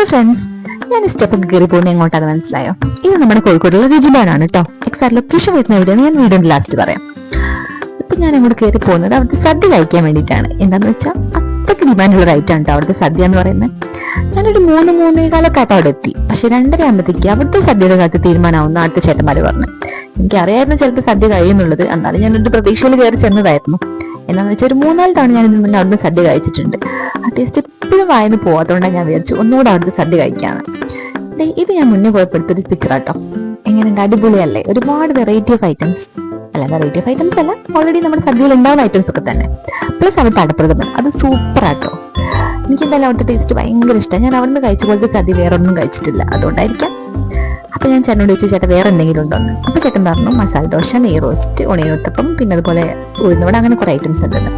Hello friends ഞാൻ step കയറി പോകുന്ന എങ്ങോട്ടാണ് മനസ്സിലായോ? ഇത് നമ്മുടെ കോഴിക്കോടുള്ള രുചിബാനാണ് കേട്ടോ എക്സാക്ട് ലൊക്കേഷൻ വരുന്ന എവിടെയാണ് ഞാൻ വീടിന്റെ ലാസ്റ്റ് പറയാം. ഇപ്പൊ ഞാൻ അങ്ങോട്ട് കയറി പോകുന്നത് അവിടുത്തെ സദ്യ കഴിക്കാൻ വേണ്ടിയിട്ടാണ്. എന്താന്ന് വെച്ചാൽ അത്രയ്ക്ക് ഡിമാൻഡുള്ള റൈറ്റ് ആണ് കേട്ടോ അവിടുത്തെ സദ്യ എന്ന് പറയുന്നത്. ഞാനൊരു മൂന്ന് മൂന്നേ കാലക്കാത്ത അവിടെ എത്തി. പക്ഷെ രണ്ടര ആകുമ്പോഴത്തേക്ക് അവിടുത്തെ സദ്യയുടെ കാലത്ത് തീരുമാനമാവുന്ന അടുത്ത ചേട്ടന്മാര് പറഞ്ഞു. എനിക്കറിയായിരുന്നു ചിലപ്പോൾ സദ്യ കഴിയുന്നുള്ളത്. എന്നാലും ഞാനൊരു പ്രതീക്ഷയിൽ കയറി ചെന്നതായിരുന്നു. എന്നാന്ന് വെച്ചാൽ ഒരു മൂന്നാൽ തവണ ഞാൻ ഇതിന് മുന്നേ അവിടുന്ന് സദ്യ കഴിച്ചിട്ടുണ്ട്. ആ ടേസ്റ്റ് എപ്പോഴും വായന്ന് പോകാത്തതുകൊണ്ടാണ് ഞാൻ വിചാരിച്ചു ഒന്നുകൂടെ അവിടുത്തെ സദ്യ കഴിക്കാന്ന്. ഇത് ഞാൻ മുന്നേ പോയപ്പെടുത്തൊരു പിക്ചർ ആട്ടോ. എങ്ങനെയുണ്ട്? അടിപൊളിയല്ലേ? ഒരുപാട് വെറൈറ്റി ഓഫ് ഐറ്റംസ് അല്ല വെറൈറ്റി ഓഫ് ഐറ്റംസ് അല്ല ഓൾറെഡി നമ്മുടെ സദ്യയിൽ ഉണ്ടാവുന്ന ഐറ്റംസ് ഒക്കെ തന്നെ. പ്ലസ് അവിടുത്തെ അടപ്രഥമൻ അത് സൂപ്പർ ആട്ടോ. എനിക്ക് എന്തായാലും അവിടുത്തെ ടേസ്റ്റ് ഭയങ്കര ഇഷ്ടമാണ് ഞാൻ അവിടുന്ന് കഴിച്ച പോലത്തെ സദ്യ വേറെ ഒന്നും കഴിച്ചിട്ടില്ല. അതുകൊണ്ടായിരിക്കാം. അപ്പൊ ഞാൻ ചേട്ടനോട് ചോദിച്ചു ചേട്ടാ വേറെ എന്തെങ്കിലും ഉണ്ടോ? എന്ന്. അപ്പൊ ചേട്ടൻ പറഞ്ഞു മസാല ദോശ നെയ് റോസ്റ്റ് ഉണയോത്തപ്പം പിന്നെ അതുപോലെ ഉഴുന്നോട് അങ്ങനെ കുറെ ഐറ്റംസ് ഉണ്ടെന്ന്.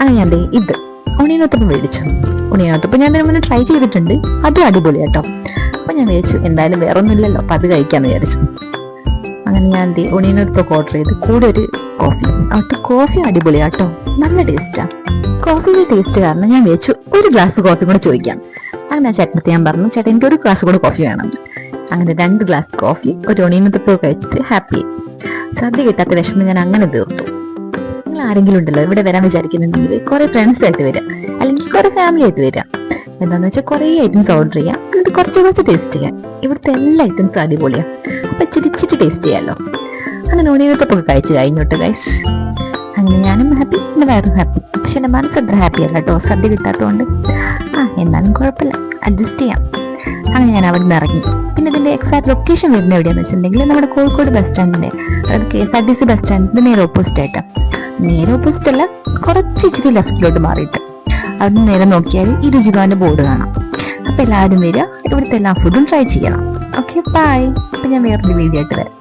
അങ്ങനെ ഞാൻ ഇത് ഉണിയനോത്തപ്പം മേടിച്ചു. ഉണിയനൊത്തപ്പം ഞാൻ അങ്ങനെ ട്രൈ ചെയ്തിട്ടുണ്ട്. അതും അടിപൊളി കേട്ടോ അപ്പൊ ഞാൻ വിചാരിച്ചു എന്തായാലും വേറെ ഒന്നുമില്ലല്ലോ അപ്പൊ അത് കഴിക്കാന്ന് വിചാരിച്ചു. അങ്ങനെ ഞാൻ ദേ ഉണിയനോത്തപ്പം ഓർഡർ ചെയ്ത് കൂടെ ഒരു കോഫി അവിടുത്തെ കോഫി അടിപൊളിയാട്ടോ. നല്ല ടേസ്റ്റാ കോഫിയുടെ ടേസ്റ്റ് കാരണം ഞാൻ വിചാരിച്ചു ഒരു ഗ്ലാസ് കോഫി കൂടെ ചോദിക്കാം. അങ്ങനെ ആ ഞാൻ പറഞ്ഞു ചേട്ടാ എനിക്ക് ഒരു ഗ്ലാസ് കൂടെ കോഫി വേണം. അങ്ങനെ രണ്ട് ഗ്ലാസ് കോഫി ഒരു ഒണിയനത്തപ്പോ കഴിച്ചിട്ട് ഹാപ്പി സദ്യ കിട്ടാത്ത വിഷമം ഞാൻ അങ്ങനെ തീർത്തു. നിങ്ങൾ ആരെങ്കിലും ഉണ്ടല്ലോ ഇവിടെ വരാൻ വിചാരിക്കുന്നുണ്ടെങ്കിൽ കുറെ ഫ്രണ്ട്സ് ആയിട്ട് വരാം. അല്ലെങ്കിൽ കുറെ ഫാമിലി ആയിട്ട് വരാം. എന്താന്ന് വെച്ചാൽ കുറെ ഐറ്റംസ് ഓർഡർ ചെയ്യാം. എന്നിട്ട് കുറച്ച് കുറച്ച് ടേസ്റ്റ് ചെയ്യാം. ഇവിടുത്തെ എല്ലാ ഐറ്റംസും അടിപൊളിയാണ് അപ്പൊ ചിരിച്ചിട്ട് ടേസ്റ്റ് ചെയ്യാമല്ലോ അങ്ങനെ ഒണിയനത്തപ്പൊക്കെ കഴിച്ചു കഴിഞ്ഞോട്ട് ഗൈസ് അങ്ങനെ ഞാനും ഹാപ്പി എന്റെ വയറും ഹാപ്പി പക്ഷെ എന്റെ മനസ്സ് അത്ര ഹാപ്പി അല്ല കേട്ടോ. സദ്യ കിട്ടാത്തതുകൊണ്ട്. ആ എന്നാലും കുഴപ്പമില്ല. അഡ്ജസ്റ്റ് ചെയ്യാം. അങ്ങനെ ഞാൻ അവിടെ നിന്ന് ഇറങ്ങി. പിന്നെ ഇതിന്റെ എക്സാക്ട് ലൊക്കേഷൻ വരുന്നത് എവിടെയാന്ന് വെച്ചിട്ടുണ്ടെങ്കിൽ നമ്മുടെ കോഴിക്കോട് ബസ് സ്റ്റാൻഡിന്റെ അതായത് K S R T C bus സ്റ്റാൻഡിന്റെ നേരെ ഓപ്പോസിറ്റ് ആയിട്ട്. നേരെ ഓപ്പോസിറ്റ് അല്ല കുറച്ച് ഇച്ചിരി ലെഫ്റ്റിലോട്ട് മാറിയിട്ട്. അവിടെ നിന്ന് നേരെ നോക്കിയാൽ ഈ രുചിഭവന്റെ ബോർഡ് കാണാം. അപ്പൊ എല്ലാവരും വരിക ഇവിടുത്തെ എല്ലാ ഫുഡും ട്രൈ ചെയ്യണം. ഓക്കെ ബൈ അപ്പൊ ഞാൻ വേറൊരു വീഡിയോ ആയിട്ട് വരാം.